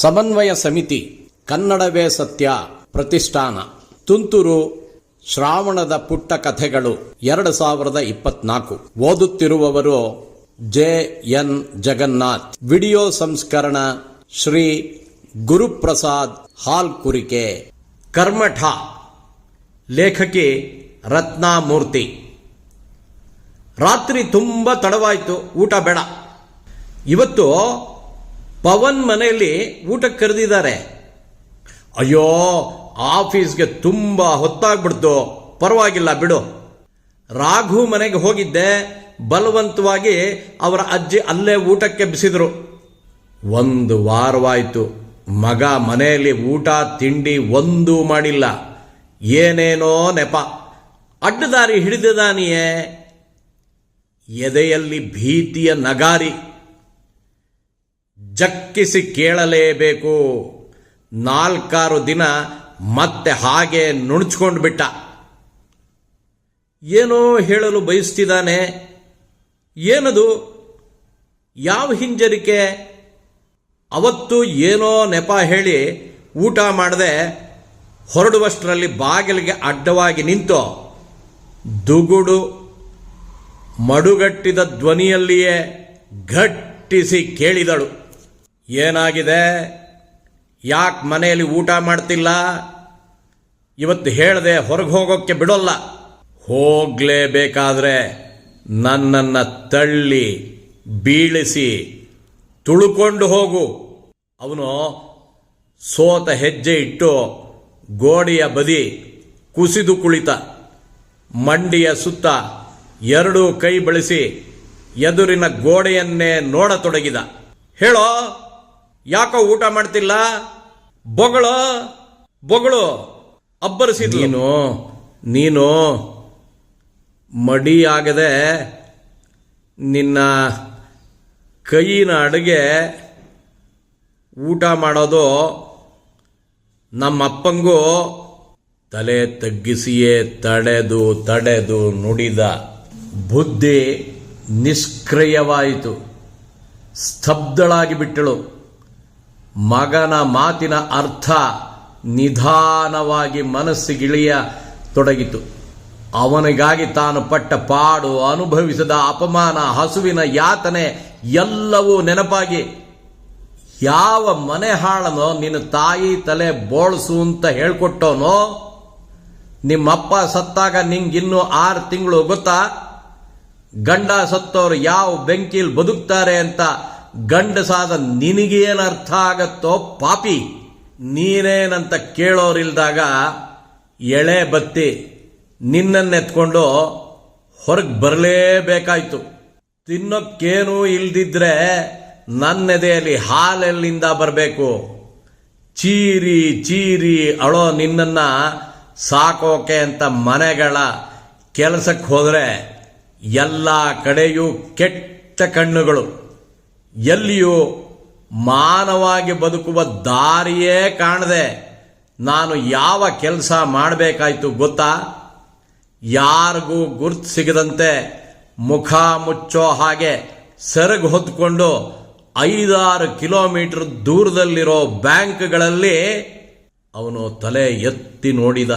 ಸಮನ್ವಯ ಸಮಿತಿ, ಕನ್ನಡವೇ ಸತ್ಯ ಪ್ರತಿಷ್ಠಾನ. ತುಂತುರು ಶ್ರಾವಣದ ಪುಟ್ಟ ಕಥೆಗಳು ಎರಡು ಸಾವಿರದ ಇಪ್ಪತ್ನಾಲ್ಕು. ಓದುತ್ತಿರುವವರು ಜೆ ಎನ್ ಜಗನ್ನಾಥ್. ವಿಡಿಯೋ ಸಂಸ್ಕರಣ ಶ್ರೀ ಗುರುಪ್ರಸಾದ್ ಹಾಲ್ ಕುರಿಕೆ ಕರ್ಮಠ. ಲೇಖಕಿ ರತ್ನಾಮೂರ್ತಿ. ರಾತ್ರಿ ತುಂಬ ತಡವಾಯಿತು, ಊಟ ಬೇಡ. ಇವತ್ತು ಪವನ್ ಮನೆಯಲ್ಲಿ ಊಟಕ್ಕೆ ಕರೆದಿದ್ದಾರೆ. ಅಯ್ಯೋ, ಆಫೀಸ್ಗೆ ತುಂಬ ಹೊತ್ತಾಗ್ಬಿಡ್ತು. ಪರವಾಗಿಲ್ಲ, ಬಿಡು. ರಾಘು ಮನೆಗೆ ಹೋಗಿದ್ದೆ. ಬಲವಂತವಾಗಿ ಅವರ ಅಜ್ಜಿ ಅಲ್ಲೇ ಊಟಕ್ಕೆ ಬಿಸಿದ್ರು. ಒಂದು ವಾರವಾಯಿತು. ಮಗ ಮನೆಯಲ್ಲಿ ಊಟ, ತಿಂಡಿ ಒಂದೂ ಮಾಡಿಲ್ಲ. ಏನೇನೋ ನೆಪ. ಅಡ್ಡದಾರಿ ಹಿಡಿದಿದಾನಿಯೇ ಎದೆಯಲ್ಲಿ ಭೀತಿಯ ನಗಾರಿ. ಜಕ್ಕಿಸಿ ಕೇಳಲೇಬೇಕು. ನಾಲ್ಕಾರು ದಿನ ಮತ್ತೆ ಹಾಗೆ ನುಣುಚ್ಕೊಂಡು ಬಿಟ್ಟ. ಏನೋ ಹೇಳಲು ಬಯಸ್ತಿದ್ದಾನೆ. ಏನದು? ಯಾವ ಹಿಂಜರಿಕೆ? ಅವತ್ತು ಏನೋ ನೆಪ ಹೇಳಿ ಊಟ ಮಾಡದೆ ಹೊರಡುವಷ್ಟರಲ್ಲಿ ಬಾಗಿಲಿಗೆ ಅಡ್ಡವಾಗಿ ನಿಂತು ದುಗುಡು ಮಡುಗಟ್ಟಿದ ಧ್ವನಿಯಲ್ಲಿಯೇ ಘಟ್ಟಿಸಿ ಕೇಳಿದಳು. ಏನಾಗಿದೆ? ಯಾಕೆ ಮನೆಯಲ್ಲಿ ಊಟ ಮಾಡ್ತಿಲ್ಲ? ಇವತ್ತು ಹೇಳ್ದೆ ಹೊರಗೆ ಹೋಗೋಕ್ಕೆ ಬಿಡೋಲ್ಲ. ಹೋಗಲೇಬೇಕಾದ್ರೆ ನನ್ನನ್ನು ತಳ್ಳಿ, ಬೀಳಿಸಿ ತುಳುಕೊಂಡು ಹೋಗು. ಅವನು ಸೋತ ಹೆಜ್ಜೆ ಇಟ್ಟು ಗೋಡೆಯ ಬದಿ ಕುಸಿದು ಕುಳಿತ. ಮಂಡಿಯ ಸುತ್ತ ಎರಡೂ ಕೈ ಬಳಸಿ ಎದುರಿನ ಗೋಡೆಯನ್ನೇ ನೋಡತೊಡಗಿದ. ಹೇಳೋ? ಯಾಕೋ ಊಟ ಮಾಡ್ತಿಲ್ಲ? ಬೊಗಳು ಬೊಗಳು ಅಬ್ಬರಿಸಿದ ನೀನು ನೀನು ಮಡಿಯಾಗದೆ ನಿನ್ನ ಕೈಯಿನ ಅಡುಗೆ ಊಟ ಮಾಡೋದು ನಮ್ಮಪ್ಪಂಗೂ ತಲೆ ತಗ್ಗಿಸಿಯೇ ತಡೆದು ತಡೆದು ನುಡಿದ ಬುದ್ಧಿ ನಿಷ್ಕ್ರಿಯವಾಯಿತು. ಸ್ತಬ್ಧಳಾಗಿ ಬಿಟ್ಟಳು ಮಗನ ಮಾತಿನ ಅರ್ಥ ನಿಧಾನವಾಗಿ ಮನಸ್ಸಿಗಿಳಿಯ ತೊಡಗಿತು. ಅವನಿಗಾಗಿ ತಾನು ಪಟ್ಟ ಪಾಡು, ಅನುಭವಿಸಿದ ಅಪಮಾನ, ಹಸುವಿನ ಯಾತನೆ ಎಲ್ಲವೂ ನೆನಪಾಗಿ, ಯಾವ ಮನೆ ಹಾಳನೋ ನಿನ್ನ ತಾಯಿ ತಲೆ ಬೋಳ್ಸು ಅಂತ ಹೇಳ್ಕೊಟ್ಟೋನೋ, ನಿಮ್ಮಪ್ಪ ಸತ್ತಾಗ ನಿಂಗಿನ್ನೂ ಆರು ತಿಂಗಳು ಗೊತ್ತಾ? ಗಂಡ ಸತ್ತೋರು ಯಾವ ಬೆಂಕಿಲ್ ಬದುಕ್ತಾರೆ ಅಂತ ಗಂಡಸಾದ ನಿನಗೇನು ಅರ್ಥ ಆಗತ್ತೋ ಪಾಪಿ, ನೀನೇನಂತ ಕೇಳೋರಿಲ್ದಾಗ ಎಳೆ ಬತ್ತಿ ನಿನ್ನನ್ನೆತ್ಕೊಂಡು ಹೊರಗೆ ಬರಲೇಬೇಕಾಯ್ತು. ತಿನ್ನೋಕ್ಕೇನೂ ಇಲ್ದಿದ್ರೆ ನನ್ನೆದೆಯಲ್ಲಿ ಹಾಲೆಲ್ಲಿಂದ ಬರಬೇಕು. ಚೀರಿ ಚೀರಿ ಅಳೋ ನಿನ್ನನ್ನು ಸಾಕೋಕೆ ಅಂತ ಮನೆಗಳ ಕೆಲಸಕ್ಕೆ ಹೋದರೆ ಎಲ್ಲ ಕಡೆಯೂ ಕೆಟ್ಟ ಕಣ್ಣುಗಳು. ಎಲ್ಲಿಯೂ ಮಾನವಾಗಿ ಬದುಕುವ ದಾರಿಯೇ ಕಾಣದೆ ನಾನು ಯಾವ ಕೆಲಸ ಮಾಡಬೇಕಾಯ್ತು ಗೊತ್ತಾ? ಯಾರಿಗೂ ಗುರ್ತು ಸಿಗದಂತೆ ಮುಖ ಮುಚ್ಚೋ ಹಾಗೆ ಸೆರಗು ಹೊತ್ಕೊಂಡು ಐದಾರು ಕಿಲೋಮೀಟರ್ ದೂರದಲ್ಲಿರೋ ಬ್ಯಾಂಕ್ಗಳಲ್ಲಿ ಅವನು ತಲೆ ಎತ್ತಿ ನೋಡಿದ.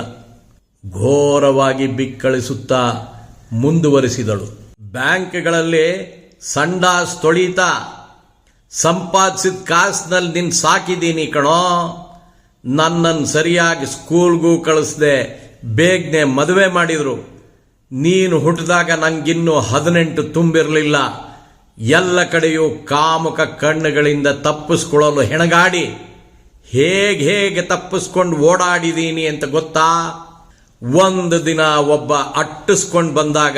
ಘೋರವಾಗಿ ಬಿಕ್ಕಳಿಸುತ್ತಾ ಮುಂದುವರಿಸಿದಳು. ಬ್ಯಾಂಕ್ಗಳಲ್ಲಿ ಸಂಡಾಸ್ ತೊಳಿತಾ ಸಂಪಾದಿಸಿದ ಕಾಸಿನಲ್ಲಿ ನಿನ್ ಸಾಕಿದ್ದೀನಿ ಕಣೋ. ನನ್ನನ್ನು ಸರಿಯಾಗಿ ಸ್ಕೂಲ್ಗೂ ಕಳಿಸ್ದೆ, ಬೇಗನೆ ಮದುವೆ ಮಾಡಿದ್ರು. ನೀನು ಹುಟ್ಟಿದಾಗ ನಂಗಿನ್ನೂ ಹದಿನೆಂಟು ತುಂಬಿರಲಿಲ್ಲ. ಎಲ್ಲ ಕಡೆಯೂ ಕಾಮುಕ ಕಣ್ಣುಗಳಿಂದ ತಪ್ಪಿಸ್ಕೊಳ್ಳಲು ಹೆಣಗಾಡಿ. ಹೇಗೆ ಹೇಗೆ ತಪ್ಪಿಸ್ಕೊಂಡು ಓಡಾಡಿದೀನಿ ಅಂತ ಗೊತ್ತಾ? ಒಂದು ದಿನ ಒಬ್ಬ ಅಟ್ಟಿಸ್ಕೊಂಡು ಬಂದಾಗ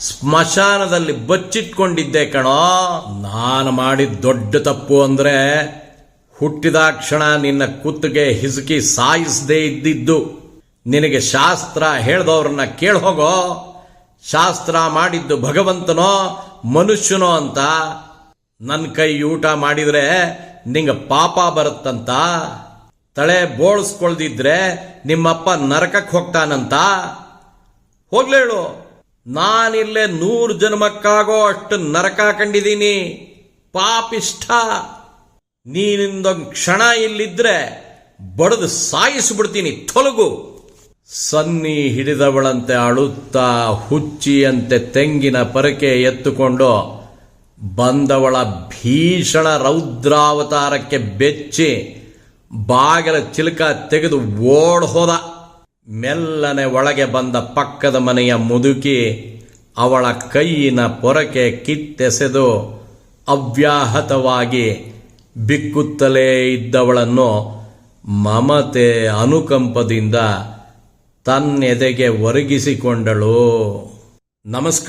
ಸ್ಮಶಾನದಲ್ಲಿ ಬಚ್ಚಿಟ್ಕೊಂಡಿದ್ದೆ ಕಣೋ. ನಾನು ಮಾಡಿದ ದೊಡ್ಡ ತಪ್ಪು ಅಂದ್ರೆ ಹುಟ್ಟಿದ ಕ್ಷಣ ನಿನ್ನ ಕುತ್ತಿಗೆ ಹಿಸುಕಿ ಸಾಯಿಸದೇ ಇದ್ದಿದ್ದು. ನಿನಗೆ ಶಾಸ್ತ್ರ ಹೇಳ್ದವ್ರನ್ನ ಕೇಳಿ ಹೋಗೋ. ಶಾಸ್ತ್ರ ಮಾಡಿದ್ದು ಭಗವಂತನೋ, ಮನುಷ್ಯನೋ ಅಂತ. ನನ್ನ ಕೈ ಊಟ ಮಾಡಿದ್ರೆ ನಿಂಗೆ ಪಾಪ ಬರುತ್ತಂತ. ತಳೆ ಬೋಳ್ಸ್ಕೊಳ್ದಿದ್ರೆ ನಿಮ್ಮಪ್ಪ ನರಕಕ್ಕೆ ಹೋಗ್ತಾನಂತ. ಹೋಗ್ಲೇಳು ನಾನಿಲ್ಲೇ ನೂರು ಜನ್ಮಕ್ಕಾಗೋ ಅಷ್ಟು ನರಕ ಕಂಡಿದ್ದೀನಿ. ಪಾಪಿಷ್ಠ. ನೀನಿಂದೊಂದು ಕ್ಷಣ ಇಲ್ಲಿದ್ರೆ ಬಡದು ಸಾಯಿಸಿಬಿಡ್ತೀನಿ, ತೊಲಗು. ಸನ್ನಿ ಹಿಡಿದವಳಂತೆ ಅಳುತ್ತಾ ಹುಚ್ಚಿಯಂತೆ ತೆಂಗಿನ ಪರಕೆ ಎತ್ತುಕೊಂಡು ಬಂದವಳ ಭೀಷಣ ರೌದ್ರಾವತಾರಕ್ಕೆ ಬೆಚ್ಚಿ ಬಾಗಿಲ ಚಿಲಕ ತೆಗೆದು ಓಡ್ ಹೋದ. ಮೆಲ್ಲನೆ ಒಳಗೆ ಬಂದ ಪಕ್ಕದ ಮನೆಯ ಮುದುಕಿ ಅವಳ ಕೈಯಿನ ಪೊರಕೆ ಕಿತ್ತೆಸೆದು ಅವ್ಯಾಹತವಾಗಿ ಬಿಕ್ಕುತ್ತಲೇ ಇದ್ದವಳನ್ನು ಮಮತೆ ಅನುಕಂಪದಿಂದ ತನ್ನೆದೆಗೆ ಒರಗಿಸಿಕೊಂಡಳು. ನಮಸ್ಕಾರ.